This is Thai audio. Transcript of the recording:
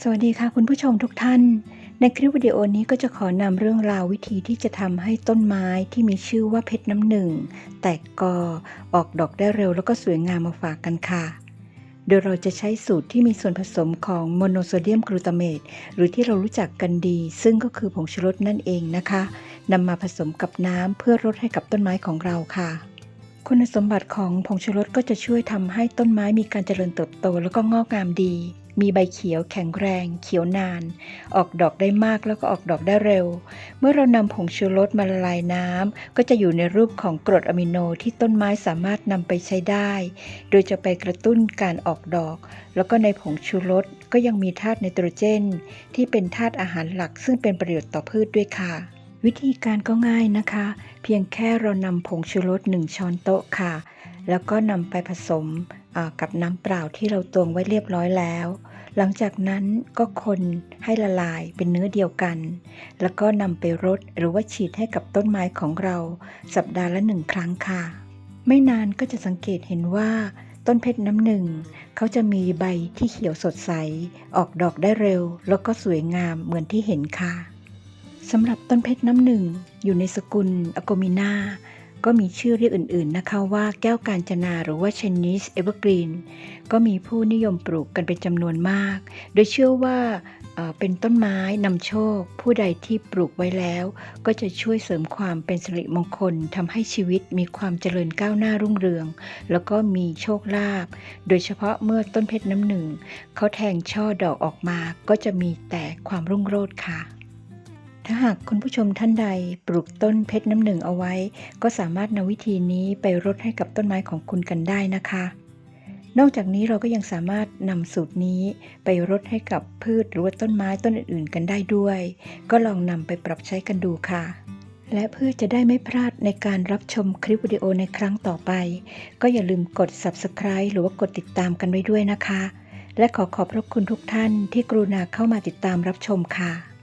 สวัสดีค่ะคุณผู้ชมทุกท่าน ในคลิปวิดีโอนี้ก็จะขอนำเรื่องราววิธีที่จะทำให้ต้นไม้ที่มีชื่อว่าเพชรน้ำหนึ่ง แตกกอออกดอกได้เร็วแล้วก็สวยงามมาฝากกันค่ะ โดยเราจะใช้สูตรที่มีส่วนผสมของโมโนโซเดียมกลูตาเมตหรือที่เรารู้จักกันดี ซึ่งก็คือผงชูรสนั่นเองนะคะนำมาผสมกับน้ำเพื่อลดให้กับต้นไม้ของเราค่ะคุณสมบัติของผงชูรสก็จะช่วยทำให้ต้นไม้มีการเจริญเติบโต แล้วก็งอกงามดี มีใบเขียวแข็งแรง เขียวนาน ออกดอกได้มากแล้วก็ออกดอกได้เร็ว เมื่อเรานำผงชูรสมาละลายน้ำก็จะอยู่ในรูปของกรดอะมิโนที่ต้นไม้สามารถนำไปใช้ได้ โดยจะไปกระตุ้นการออกดอก แล้วก็ในผงชูรสก็ยังมีธาตุไนโตรเจน ที่เป็นธาตุอาหารหลัก ซึ่งเป็นประโยชน์ต่อพืชด้วยค่ะวิธีการก็ง่ายนะคะ เพียงแค่เรานำผงชูรส1ช้อนโต๊ะค่ะ แล้วก็นำไปผสมกับน้ำเปล่าที่เราตวงไว้เรียบร้อยแล้ว หลังจากนั้นก็คนให้ละลายเป็นเนื้อเดียวกัน แล้วก็นำไปรดหรือว่าฉีดให้กับต้นไม้ของเราสัปดาห์ละหนึ่งครั้งค่ะ ไม่นานก็จะสังเกตเห็นว่าต้นเพชรน้ำหนึ่ง เขาจะมีใบที่เขียวสดใส ออกดอกได้เร็ว แล้วก็สวยงามเหมือนที่เห็นค่ะสำหรับต้นเพชรน้ำหนึ่งอยู่ในสกุลอโกมินา ก็มีชื่อเรียกอื่นๆนะคะว่าแก้วกาญจนาหรือว่า Chinese Evergreen ก็มีผู้นิยมปลูกกันเป็นจำนวนมาก โดยเชื่อว่าเอ่อเป็นต้นไม้นำโชค ผู้ใดที่ปลูกไว้แล้ว ก็จะช่วยเสริมความเป็นสิริมงคลทำให้ชีวิตมีความเจริญก้าวหน้ารุ่งเรือง แล้วก็มีโชคลาภโดยเฉพาะเมื่อต้นเพชรน้ำหนึ่งเขาแทงช่อดอกออกมาก็จะมีแต่ความรุ่งโรจน์ค่ะ ถ้าหากคุณผู้ชมท่านใดปลูกต้นเพชรน้ำหนึ่งเอาไว้ ก็สามารถนำวิธีนี้ไปรดให้กับต้นไม้ของคุณกันได้นะคะ นอกจากนี้เราก็ยังสามารถนำสูตรนี้ไปรดให้กับพืชหรือว่าต้นไม้ต้นอื่นๆ กันได้ด้วย ก็ลองนำไปปรับใช้กันดูค่ะ และเพื่อจะได้ไม่พลาดในการรับชมคลิปวิดีโอในครั้งต่อไป ก็อย่าลืมกด subscribe หรือว่ากดติดตามกันไว้ด้วยนะคะ และขอขอบพระคุณทุกท่านที่กรุณาเข้ามาติดตามรับชมค่ะ